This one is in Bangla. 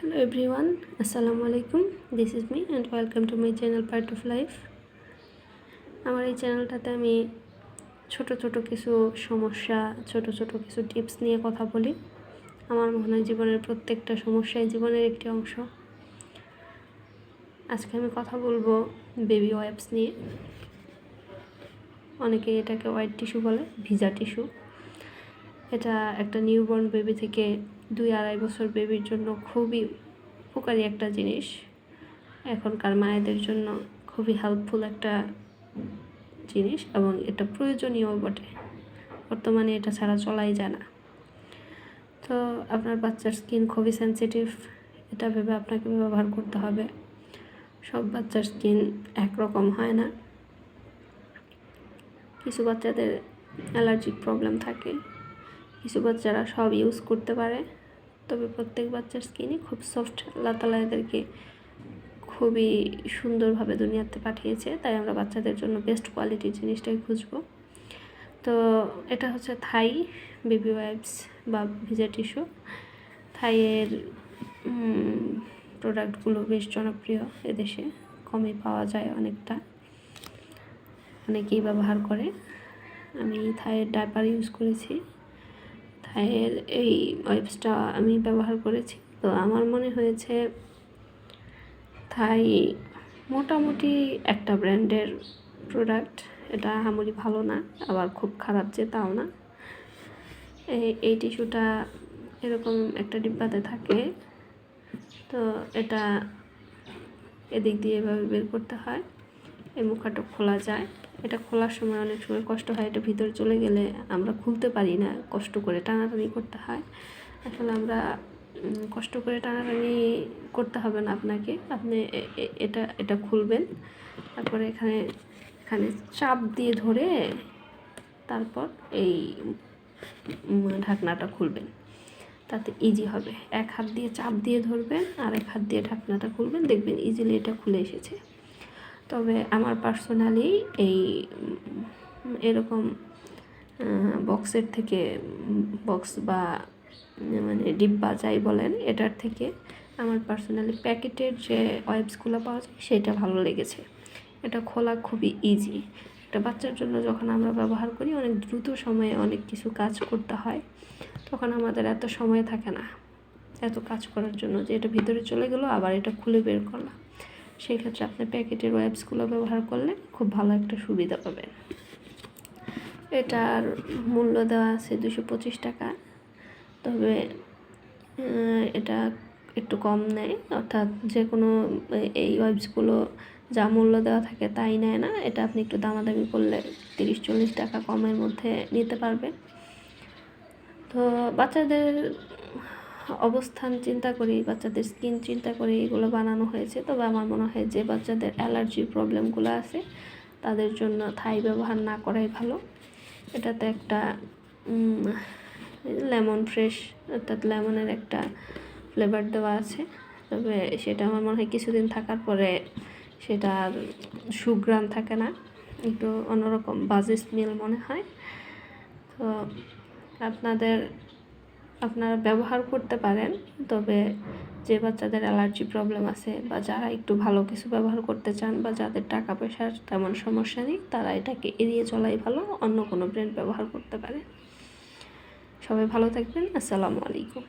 Hello everyone, Assalamu alaikum. This is me and welcome to my channel Part of Life. আমার এই চ্যানেলটাতে আমি ছোট ছোট কিছু সমস্যা ছোট ছোট কিছু টিপস নিয়ে কথা বলি আমার মনে হয় জীবনের প্রত্যেকটা সমস্যাই জীবনের একটি অংশ আজকে আমি কথা বলব বেবি ওয়াইপস নিয়ে অনেকে এটাকে হোয়াইট টিস্যু বলে ভিজা টিস্যু এটা একটা নিউবর্ন বেবি থেকে দুই আড়াই বছর বেবির জন্য খুবই উপকারী একটা জিনিস। এখনকার মায়েদের জন্য খুবই হেল্পফুল একটা জিনিস এবং এটা প্রয়োজনীয় বটে। বর্তমানে এটা ছাড়া চলাই যায় না। তো আপনার বাচ্চার স্কিন খুবই সেন্সিটিভ এটা ভেবে আপনাকে ব্যবহার করতে হবে। সব বাচ্চার স্কিন একরকম হয় না। কিছু বাচ্চাদের অ্যালার্জিক প্রবলেম থাকে। কিছু বাচ্চারা সব ইউজ করতে পারে। তবে প্রত্যেক বাচ্চার স্কিনই খুব সফট আল্লাহ তালা এদেরকে খুবই সুন্দরভাবে দুনিয়াতে পাঠিয়েছে, তাই আমরা বাচ্চাদের জন্য বেস্ট কোয়ালিটির জিনিসটাই খুঁজব। তো এটা হচ্ছে থাই বেবি ওয়াইপস বা ভিজা টিস্যু থাইয়ের প্রোডাক্টগুলো বেশ জনপ্রিয় এদেশে। কমে পাওয়া যায় অনেকটা। অনেকেই ব্যবহার করে। আমি থাইয়ের ডাইপার ইউজ করেছি। থাইয়ের এই ওয়েবসটা আমি ব্যবহার করেছি। তো আমার মনে হয়েছে থাই মোটামুটি একটা ব্র্যান্ডের প্রোডাক্ট এটা হামুরি ভালো না, আবার খুব খারাপ যে তাও না। এই টিস্যুটা এরকম একটা ডিব্বাতে থাকে, তো এটা এদিক দিয়ে এভাবে বের করতে হয়, এই মুখাটা খোলা যায়। এটা খোলার সময় অনেক সময় কষ্ট হয়, এটা ভিতরে চলে গেলে আমরা খুলতে পারি না, কষ্ট করে টানাটানি করতে হয়। আসলে আমরা কষ্ট করে টানাটানি করতে হবে না আপনাকে। আপনি এটা এটা খুলবেন, তারপরে এখানে এখানে চাপ দিয়ে ধরে তারপর এই ঢাকনাটা খুলবেন। তাতে ইজি হবে। এক হাত দিয়ে চাপ দিয়ে ধরবেন আর এক হাত দিয়ে ঢাকনাটা খুলবেন। দেখবেন ইজিলি এটা খুলে এসেছে। তবে আমার পার্সোনালি এই এরকম বক্সের থেকে বক্স বা মানে ডিব্বা যাই বলেন, এটার থেকে আমার পার্সোনালি প্যাকেটের যে ওয়েবসগুলো পাওয়া যায়, সেটা ভালো লেগেছে। এটা খোলা খুবই ইজি একটা বাচ্চার জন্য যখন আমরা ব্যবহার করি, অনেক দ্রুত সময়ে অনেক কিছু কাজ করতে হয়, তখন আমাদের এত সময় থাকে না, এত কাজ করার জন্য যে এটা ভিতরে চলে গেলো, আবার এটা খুলে বের করলাম। সেই ক্ষেত্রে আপনি প্যাকেটের ওয়েবসগুলো ব্যবহার করলে খুব ভালো একটা সুবিধা পাবেন। এটার মূল্য দেওয়া আছে দুশো পঁচিশ টাকা। তবে এটা একটু কম নেয়। অর্থাৎ যে কোনো এই ওয়েবসগুলো যা মূল্য দেওয়া থাকে তাই নেয় না। এটা আপনি একটু দামাদামি করলে তিরিশ চল্লিশ টাকা কমের মধ্যে নিতে পারবেন। তো বাচ্চাদের অবস্থান চিন্তা করি, বাচ্চাদের স্কিন চিন্তা করে, এগুলো বানানো হয়েছে। তবে আমার মনে হয় যে বাচ্চাদের অ্যালার্জি প্রবলেমগুলো আছে, তাদের জন্য থাই ব্যবহার না করাই ভালো। এটাতে একটা লেমন ফ্রেশ অর্থাৎ লেমনের একটা ফ্লেভার দেওয়া আছে। তবে সেটা আমার মনে হয় কিছুদিন থাকার পরে সেটা সুগ্রাম থাকে না। একটু অন্যরকম বাজে স্মেল মনে হয়। তো আপনাদের আপনারা ব্যবহার করতে পারেন, তবে যে বাচ্চাদের অ্যালার্জি প্রবলেম আছে বা যারা একটু ভালো কিছু ব্যবহার করতে চান বা যাদের টাকা পয়সার তেমন সমস্যা নেই, তারা এটাকে এড়িয়ে চলাই ভালো, অন্য কোনো ব্র্যান্ড ব্যবহার করতে পারে। সবাই ভালো থাকবেন, আসসালামু আলাইকুম।